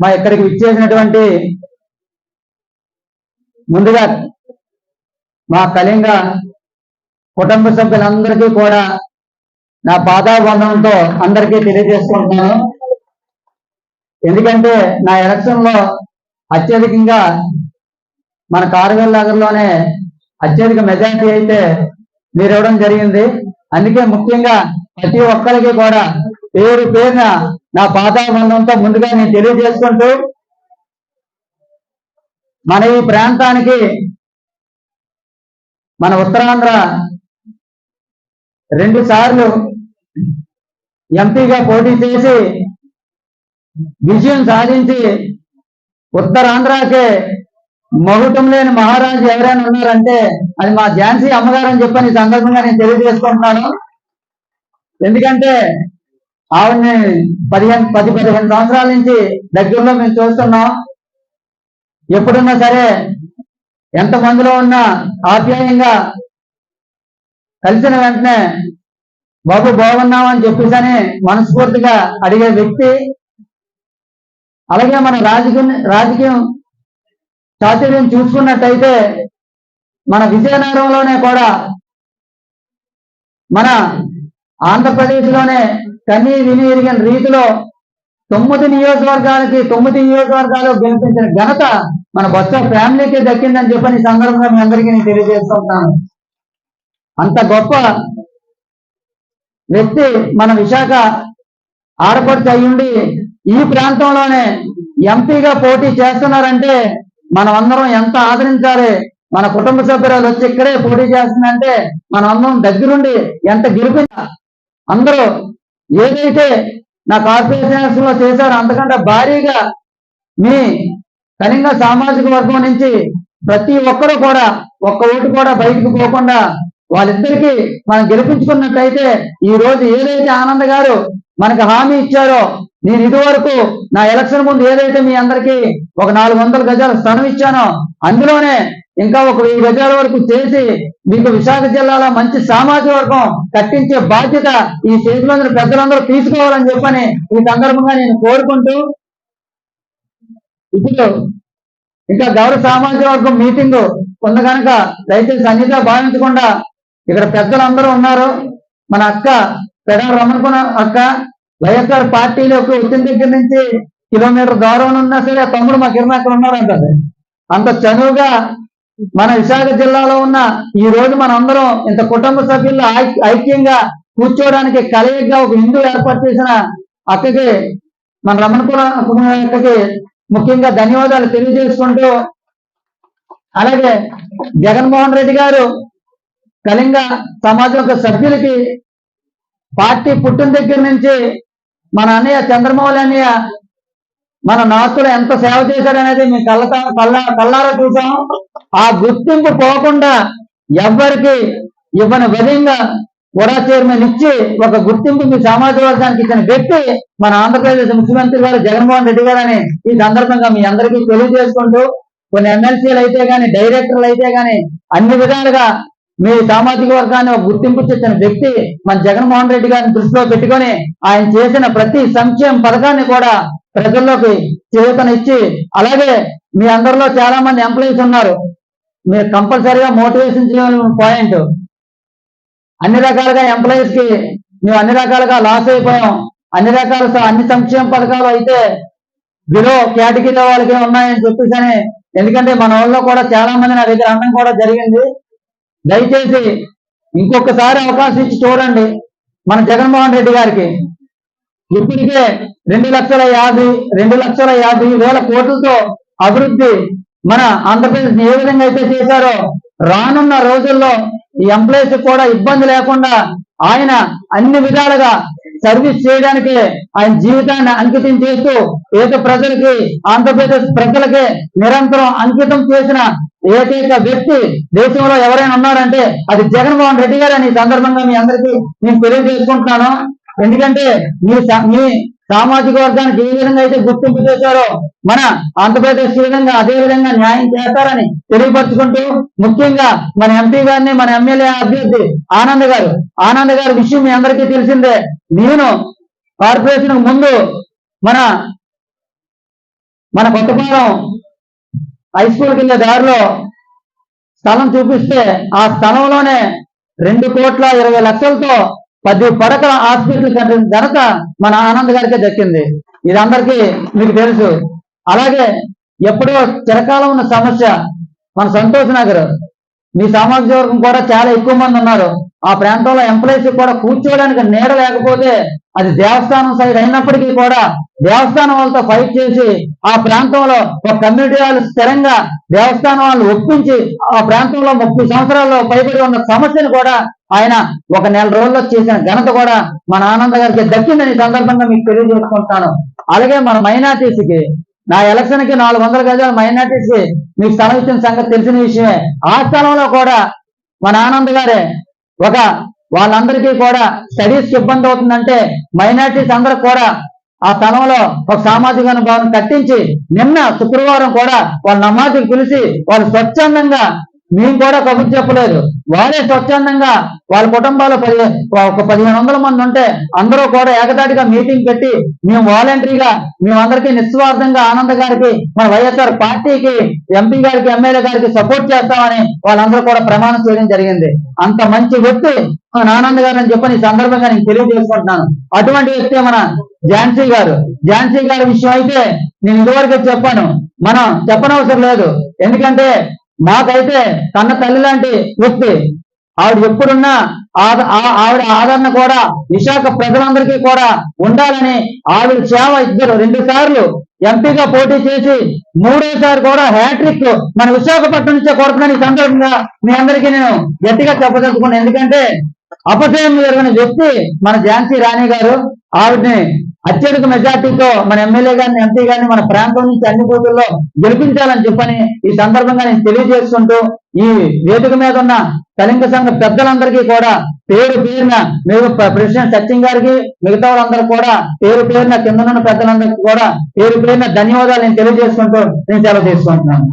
మా ఇక్కడికి విచ్చేసినటువంటి ముందుగా మా కళింగ కుటుంబ సభ్యులందరికీ కూడా నా పాదాబంధంతో అందరికీ తెలియజేసుకుంటున్నాను. ఎందుకంటే నా ఎలక్షన్లో అత్యధికంగా మన కార్గిల్ నగర్లోనే అత్యధిక మెజారిటీ అయితే మీరు ఇవ్వడం జరిగింది. అందుకే ముఖ్యంగా ప్రతి ఒక్కరికి కూడా పేరు పేరున నా పాదాబంధంతో ముందుగా నేను తెలియజేసుకుంటూ మన ఈ ప్రాంతానికి మన ఉత్తరాంధ్ర రెండు సార్లు ఎంపీగా పోటీ చేసి విజయం సాధించి ఉత్తరాంధ్రకే మగుటం లేని మహారాజు ఎవరైనా ఉన్నారంటే అది మా ఝాన్సీ అమ్మగారు అని చెప్పని సందర్భంగా నేను తెలియజేసుకుంటున్నాను. ఎందుకంటే ఆవిడని పదిహేను పది పదిహేను సంవత్సరాల నుంచి దగ్గరలో మేము చూస్తున్నాం. ఎప్పుడున్నా సరే ఎంత మందిలో ఉన్నా ఆప్యాయంగా కలిసిన వెంటనే బాబు బాగున్నావు అని చెప్పేసి మనస్ఫూర్తిగా అడిగే వ్యక్తి అలాగే మన రాజకీయం రాజకీయం చాతుర్యం చూసుకున్నట్టయితే మన విజయనగరంలోనే కూడా మన ఆంధ్రప్రదేశ్లోనే కనీ విని ఎరిగిన రీతిలో తొమ్మిది నియోజకవర్గాలకి తొమ్మిది నియోజకవర్గాలు గెలిపించిన ఘనత మన బొత్స ఫ్యామిలీకి దక్కిందని చెప్పని సందర్భంగా మీ అందరికీ నేను తెలియజేసుకుంటున్నాను అంత గొప్ప వ్యక్తి మన విశాఖ ఆడపడుచు అయ్యుండి ఈ ప్రాంతంలోనే ఎంపీగా పోటీ చేస్తున్నారంటే మనం అందరం ఎంత ఆదరించాలి? మన కుటుంబ సభ్యురాలు వచ్చి ఇక్కడే పోటీ చేస్తుందంటే మనం అందరం దగ్గరుండి ఎంత గెలిపినా అందరూ ఏదైతే నా కార్పొరేషన్స్లో చేశారో అంతకంటే భారీగా మీ కళింగ సామాజిక వర్గం నుంచి ప్రతి ఒక్కరూ కూడా ఒక్క ఓటు కూడా బయటకు పోకుండా వాళ్ళిద్దరికీ మనం గెలిపించుకున్నట్టయితే ఈ రోజు ఏదైతే ఆనంద్ గారు మనకు హామీ ఇచ్చారో నేను ఇదివరకు నా ఎలక్షన్ ముందు ఏదైతే మీ అందరికీ ఒక నాలుగు వందల గజాల స్థలం ఇచ్చానో అందులోనే ఇంకా ఒక వెయ్యి గజాల వరకు చేసి మీకు విశాఖ జిల్లాలో మంచి సామాజిక వర్గం కట్టించే బాధ్యత ఈ చేతులందరూ పెద్దలందరూ తీసుకోవాలని చెప్పని ఈ సందర్భంగా నేను కోరుకుంటూ ఇప్పుడు ఇంకా గౌరవ సామాజిక వర్గం మీటింగ్ ఉంది కనుక దయచేసి అన్నిగా భావించకుండా ఇక్కడ పెద్దలందరూ ఉన్నారు. మన అక్క పెడ రమణకున్న అక్క వైఎస్ఆర్ పార్టీలోకి వచ్చిన దగ్గర నుంచి కిలోమీటర్ దూరం ఉన్నా సరే తమ్ముడు మా కిరణ్ అక్కడ ఉన్నారంటది అంత చనువుగా మన విశాఖ జిల్లాలో ఉన్న ఈ రోజు మనందరం ఇంత కుటుంబ సభ్యులు ఐక్యంగా కూర్చోవడానికి కలయికగా ఒక హిందూ ఏర్పాటు చేసిన అక్కకి మన రమణకుల అక్కకి ముఖ్యంగా ధన్యవాదాలు తెలియజేసుకుంటూ అలాగే జగన్మోహన్ రెడ్డి గారు కళింగ సమాజం యొక్క సభ్యులకి పార్టీ పుట్టిన దగ్గర నుంచి మన అన్నయ్య చంద్రమౌళి అన్నయ్య మన నాస్తులు ఎంత సేవ చేశారనేది మేము కళ్ళ కళ్ళ కళ్ళారా చూసాం ఆ గుర్తింపు పోకుండా ఎవ్వరికి ఇవ్వని విధంగా కూడా చైర్మన్ ఇచ్చి ఒక గుర్తింపు మీ సమాజ వర్గానికి ఇచ్చిన వ్యక్తి మన ఆంధ్రప్రదేశ్ ముఖ్యమంత్రి గారు జగన్మోహన్ రెడ్డి గారు అని ఈ సందర్భంగా మీ అందరికీ తెలియజేసుకుంటూ కొన్ని ఎమ్మెల్సీలు అయితే గాని డైరెక్టర్లు అయితే గాని అన్ని విధాలుగా మీ సామాజిక వర్గాన్ని ఒక గుర్తింపు తెచ్చిన వ్యక్తి మన జగన్మోహన్ రెడ్డి గారిని దృష్టిలో పెట్టుకొని ఆయన చేసిన ప్రతి సంక్షేమ పథకాన్ని కూడా ప్రజల్లోకి చేతనిచ్చి అలాగే మీ అందరిలో చాలా మంది ఎంప్లాయీస్ ఉన్నారు. మీరు కంపల్సరీగా మోటివేషన్ చేయాలని పాయింట్. అన్ని రకాలుగా ఎంప్లాయీస్కి మేము అన్ని రకాలుగా లాస్ అయిపోయాం. అన్ని రకాల అన్ని సంక్షేమ పథకాలు అయితే బిలో కేటగిరీ వాళ్ళకి ఉన్నాయని చెప్పేసి ఎందుకంటే మన వాళ్ళలో కూడా చాలా మంది నా దగ్గర అన్నం కూడా జరిగింది. దయచేసి ఇంకొకసారి అవకాశం ఇచ్చి చూడండి మన జగన్మోహన్ రెడ్డి గారికి. ఇప్పటికే రెండు లక్షల యాభై రెండు లక్షల యాభై వేల కోట్లతో అభివృద్ధి మన ఆంధ్రప్రదేశ్ ఏ విధంగా అయితే చేశారో రానున్న రోజుల్లో ఈ ఎంప్లాయీస్ కూడా ఇబ్బంది లేకుండా ఆయన అన్ని విధాలుగా సర్వీస్ చేయడానికి ఆయన జీవితాన్ని అంకితం చేస్తూ ఏక ప్రజలకి ఆంధ్రప్రదేశ్ ప్రజలకి నిరంతరం అంకితం చేసిన ఏకైక వ్యక్తి దేశంలో ఎవరైనా ఉన్నారంటే అది జగన్మోహన్ రెడ్డి గారు అని సందర్భంగా మీ అందరికీ నేను తెలియజేసుకుంటున్నాను. ఎందుకంటే మీ మీ సామాజిక వర్గానికి ఏ విధంగా అయితే గుర్తింపు చేశారో మన ఆంధ్రప్రదేశ్ ఈ విధంగా అదే విధంగా న్యాయం చేస్తారని తెలియపరుచుకుంటూ ముఖ్యంగా మన ఎంపీ గారిని మన ఎమ్మెల్యే అభ్యర్థి ఆనంద్ గారు. ఆనంద్ గారి విషయం మీ అందరికీ తెలిసిందే. నేను కార్పొరేషన్ ముందు మన మన కొత్తపాలెం హై స్కూల్ కింద దారిలో స్థలం చూపిస్తే ఆ స్థలంలోనే రెండు కోట్ల ఇరవై లక్షలతో పది పడకల హాస్పిటల్ కట్టిన ఘనత మన ఆనంద్ గారికే దక్కింది. ఇది అందరికీ మీకు తెలుసు. అలాగే ఎప్పుడో చిరకాలం ఉన్న సమస్య మన సంతోష్ నగర్. మీ సామాజిక వర్గం కూడా చాలా ఎక్కువ మంది ఉన్నారు. ఆ ప్రాంతంలో ఎంప్లాయీస్ కూడా కూర్చోవడానికి నీడ లేకపోతే అది దేవస్థానం సైడ్ అయినప్పటికీ కూడా దేవస్థానం వాళ్ళతో ఫైట్ చేసి ఆ ప్రాంతంలో ఒక కమ్యూనిటీ వాళ్ళు స్థిరంగా దేవస్థానం వాళ్ళు ఒప్పించి ఆ ప్రాంతంలో ముప్పై సంవత్సరాల్లో పైబడి ఉన్న సమస్యను కూడా ఆయన ఒక నెల రోజుల్లో చేసిన ఘనత కూడా మన ఆనంద గారికి దక్కిందని సందర్భంగా మీకు తెలియజేసుకుంటాను. అలాగే మన మైనార్టీస్కి నా ఎలక్షన్కి నాలుగు వందల గజాలు మైనార్టీస్ మీకు స్థలం ఇచ్చిన సంగతి తెలిసిన విషయమే. ఆ స్థలంలో కూడా మన ఆనంద్ గారే ఒక వాళ్ళందరికీ కూడా స్టడీస్ ఇబ్బంది అవుతుందంటే మైనార్టీస్ అందరికి కూడా ఆ స్థలంలో ఒక సామాజిక అనుభవం కట్టించి నిన్న శుక్రవారం కూడా వాళ్ళ నమాజ్కి పిలిచి వాళ్ళు స్వచ్ఛందంగా మేము కూడా కబుర్ చెప్పలేదు. వాళ్ళే స్వచ్ఛందంగా వాళ్ళ కుటుంబాలు పది ఒక పదిహేను వందల మంది ఉంటే అందరూ కూడా ఏకదాటిగా మీటింగ్ పెట్టి మేము వాలంటరీగా మేమందరికీ నిస్వార్థంగా ఆనంద్ గారికి మన వైఎస్ఆర్ పార్టీకి ఎంపీ గారికి ఎమ్మెల్యే గారికి సపోర్ట్ చేస్తామని వాళ్ళందరూ కూడా ప్రమాణం చేయడం జరిగింది. అంత మంచి వ్యక్తి మన ఆనంద్ గారు అని చెప్పని సందర్భంగా నేను తెలియజేసుకుంటున్నాను. అటువంటి వ్యక్తి మన ఝాన్సీ గారు. ఝాన్సీ గారి విషయం అయితే నేను ఇదివరకే చెప్పాను. మనం చెప్పనవసరం లేదు. ఎందుకంటే మాకైతే కన్న తల్లి లాంటి వ్యక్తి. ఆవిడ ఎప్పుడున్నా ఆ- ఆవిడ ఆదరణ కూడా విశాఖ ప్రజలందరికీ కూడా ఉండాలని ఆవిడ సేవ ఇద్దరు. రెండు సార్లు ఎంపీగా పోటీ చేసి మూడోసారి కూడా హ్యాట్రిక్ మన విశాఖపట్నం నుంచే కొడుతున్నాను ఈ సందర్భంగా మీ అందరికీ నేను గట్టిగా చెప్పదలుచుకున్నాను. ఎందుకంటే అపజయం జరిగిన వ్యక్తి మన ఝాన్సీ రాణి గారు ఆవిడని అత్యధిక మెజార్టీతో మన ఎమ్మెల్యే గారిని ఎంపీ గారిని మన ప్రాంతం నుంచి అన్ని బూతుల్లో గెలిపించాలని చెప్పని ఈ సందర్భంగా నేను తెలియజేసుకుంటూ ఈ వేదిక మీద ఉన్న కళింగ సంఘ పెద్దలందరికీ కూడా పేరు పేరున మీరు ప్రెసిడెంట్ సత్యం గారికి మిగతా వాళ్ళందరూ కూడా పేరు పేరున కిందనున్న పెద్దలందరికీ కూడా పేరు పేరున ధన్యవాదాలు నేను తెలియజేసుకుంటూ నేను సెలవు తీసుకుంటున్నాను.